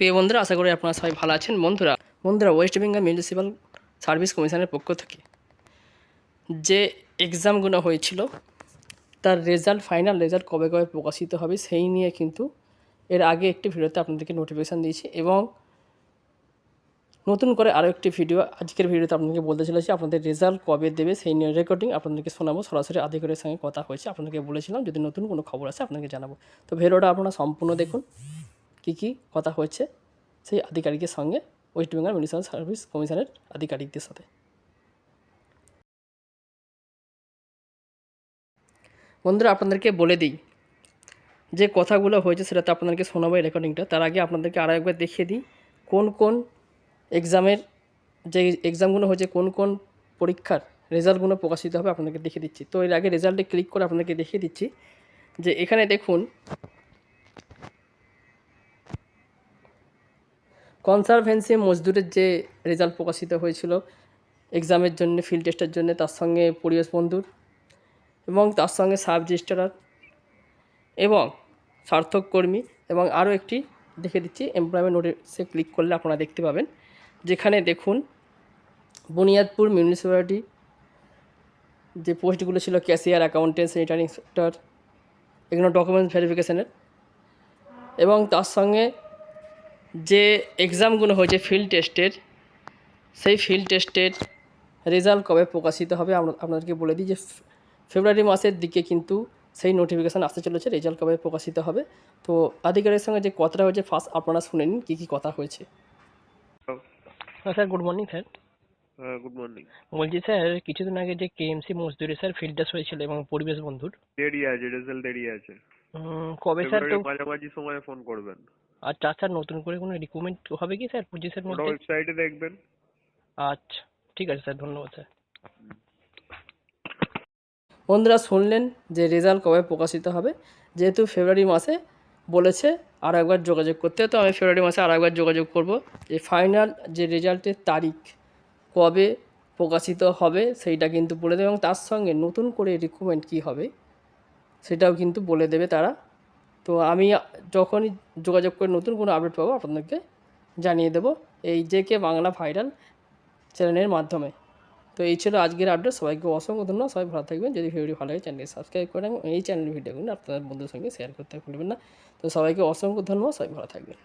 প্রিয় বন্ধুরা, আশা করি আপনারা সবাই ভালো আছেন। বন্ধুরা বন্ধুরা ওয়েস্ট বেঙ্গল মিউনিসিপ্যাল সার্ভিস কমিশনের পক্ষ থেকে যে এক্সামগুলো হয়েছিল, তার রেজাল্ট ফাইনাল রেজাল্ট কবে কবে প্রকাশিত হবে সেই নিয়ে কিন্তু এর আগে একটি ভিডিওতে আপনাদেরকে নোটিফিকেশান দিয়েছি এবং নতুন করে আরও একটি ভিডিও আজকের ভিডিওতে আপনাদেরকে বলতে চলেছি আপনাদের রেজাল্ট কবে দেবে সেই নিয়ে রেকর্ডিং আপনাদেরকে শোনাবো। সরাসরি আধিকারিকের সঙ্গে কথা হয়েছে, আপনাদেরকে বলেছিলাম, যদি নতুন কোনো খবর আসে আপনাকে জানাব। তো ভিডিওটা আপনারা সম্পূর্ণ দেখুন। কী কী কথা হয়েছে সেই আধিকারিকের সঙ্গে ওয়েস্ট বেঙ্গল মিউনিসিপ্যাল সার্ভিস কমিশনের আধিকারিকদের সাথে। বন্ধুরা, আপনাদেরকে বলে দিই, যে কথাগুলো হয়েছে সেটা তো আপনাদেরকে শোনাবো এই রেকর্ডিংটা তার আগে আপনাদেরকে আরও একবার দেখিয়ে দিই, কোন কোন এক্সামের যে এক্সামগুলো হয়েছে, কোন কোন পরীক্ষার রেজাল্টগুলো প্রকাশিত হবে আপনাদেরকে দেখিয়ে দিচ্ছি। তো এর আগে রেজাল্টে ক্লিক করে আপনাদেরকে দেখিয়ে দিচ্ছি যে এখানে দেখুন কনসারভেন্সি মজদুরের যে রেজাল্ট প্রকাশিত হয়েছিল, এক্সামের জন্য ফিল্ড টেস্টের জন্য, তার সঙ্গে পরিবেশ বন্ধুর এবং তার সঙ্গে সাব রেজিস্ট্রার এবং সার্থক কর্মী এবং আরও একটি দেখে দিচ্ছি এমপ্লয়মেন্ট নোটিসে ক্লিক করলে আপনারা দেখতে পাবেন। যেখানে দেখুন, বুনিয়াদপুর মিউনিসিপ্যালিটি যে পোস্টগুলো ছিল ক্যাশিয়ার অ্যাকাউন্টেন্ট স্যানিটারি ইন্সপেক্টর এগুলো ডকুমেন্টস ভেরিফিকেশানের এবং তার সঙ্গে যে এক্সামগুলো হয়েছে ফিল্ড টেস্টের সেই ফিল্ড টেস্টের রেজাল্ট কবে প্রকাশিত হবে আমরা আপনাদেরকে বলে দিই যে ফেব্রুয়ারি মাসের দিকে কিন্তু সেই নোটিফিকেশান আসতে চলেছে রেজাল্ট কবে প্রকাশিত হবে। তো আধিকারিকের সঙ্গে যে কথাটা হয়েছে ফার্স্ট আপনারা শুনে নিন কী কী কথা হয়েছে। হ্যাঁ sir good morning sir good morning বলছি স্যার কিছুদিন আগে যে কেএমসি মজদুরি স্যার ফিল্ড টেস্ট হয়েছিল এবং পরিবেশ বন্ধুর। দেরি আছে রেজাল্ট দেরি আছে। কবে স্যার তো মাঝামাঝি সময়ে ফোন করবেন। আচ্ছা আচ্ছা নতুন করে কোনো রিক্রুটমেন্ট হবে কি স্যার পঁচিশের ওটা মধ্যে? ওয়েবসাইটে দেখবেন। আচ্ছা ঠিক আছে স্যার ধন্যবাদ স্যার। বন্ধুরা শুনলেন যে রেজাল্ট কবে প্রকাশিত হবে? যেহেতু ফেব্রুয়ারি মাসে বলেছে আর একবার যোগাযোগ করতে তো আমি ফেব্রুয়ারি মাসে আর একবার যোগাযোগ করব যে ফাইনাল যে রেজাল্টের তারিখ কবে প্রকাশিত হবে সেইটা কিন্তু বলে দেবে এবং তার সঙ্গে নতুন করে রিক্রুটমেন্ট কী হবে সেটাও কিন্তু বলে দেবে তারা। তো আমি যখনই যোগাযোগ করে নতুন কোনো আপডেট পাবো, আপনাদেরকে জানিয়ে দেবো এই জে কে বাংলা ভাইরাল চ্যানেলের মাধ্যমে। তো এই ছিল আজকের আপডেট সবাইকে অসংখ্য ধন্যবাদ। সবাই ভালো থাকবেন। যদি ভিডিও ভালো লাগে চ্যানেলটি সাবস্ক্রাইব করে এই চ্যানেলের ভিডিওগুলো আপনাদের বন্ধুদের সঙ্গে শেয়ার করতে ভুলবেন না। তো সবাইকে অসংখ্য ধন্যবাদ। সবাই ভালো থাকবেন।